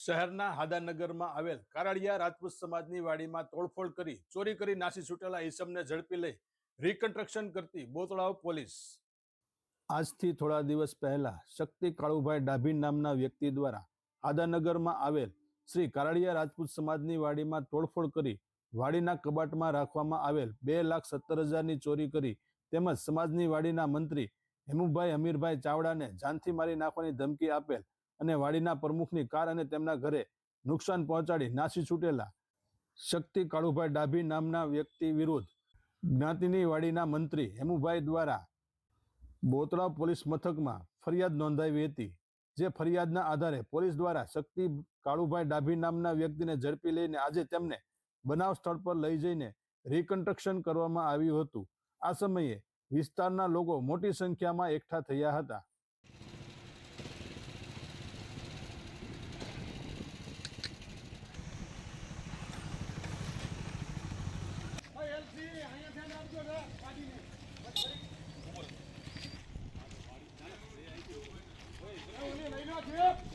શહેરના હાદાનગરમાં આવેલ કારાડિયા રાજપૂત સમાજની વાડીમાં તોડફોડ કરી, ચોરી કરી નાસી છૂટેલા ઈસમને ઝડપી લઈ રિકન્સ્ટ્રક્શન કરતી બોતળાવ પોલીસ. આજથી થોડા દિવસ પહેલા શક્તિ કાળુભાઈ ડાભી નામના વ્યક્તિ દ્વારા હાદાનગરમાં આવેલ શ્રી કારાડિયા રાજપૂત સમાજની વાડીમાં તોડફોડ કરી વાડીના કબાટમાં રાખવામાં આવેલ બે લાખ સત્તર હજારની ચોરી કરી તેમજ સમાજની વાડીના મંત્રી હેમુભાઈ અમીરભાઈ ચાવડાને જાનથી મારી નાખવાની ધમકી આપેલ અને વાડીના પ્રમુખની કાર અને તેમના ઘરે નુકસાન પહોંચાડી નાસી છૂટેલા. શક્તિ કાળુભાઈ ડાભી નામના વ્યક્તિ વિરુદ્ધ જ્ઞાતિની વાડીના મંત્રી હેમુભાઈ દ્વારા બોતળા પોલીસ મથકમાં ફરિયાદ નોંધાવી હતી, જે ફરિયાદના આધારે પોલીસ દ્વારા શક્તિ કાળુભાઈ ડાભી નામના વ્યક્તિને ઝડપી લઈને આજે તેમને બનાવ સ્થળ પર લઈ જઈને રિકન્સ્ટ્રક્શન કરવામાં આવ્યું હતું. આ સમયે વિસ્તારના લોકો મોટી સંખ્યામાં એકઠા થયા હતા. Drip.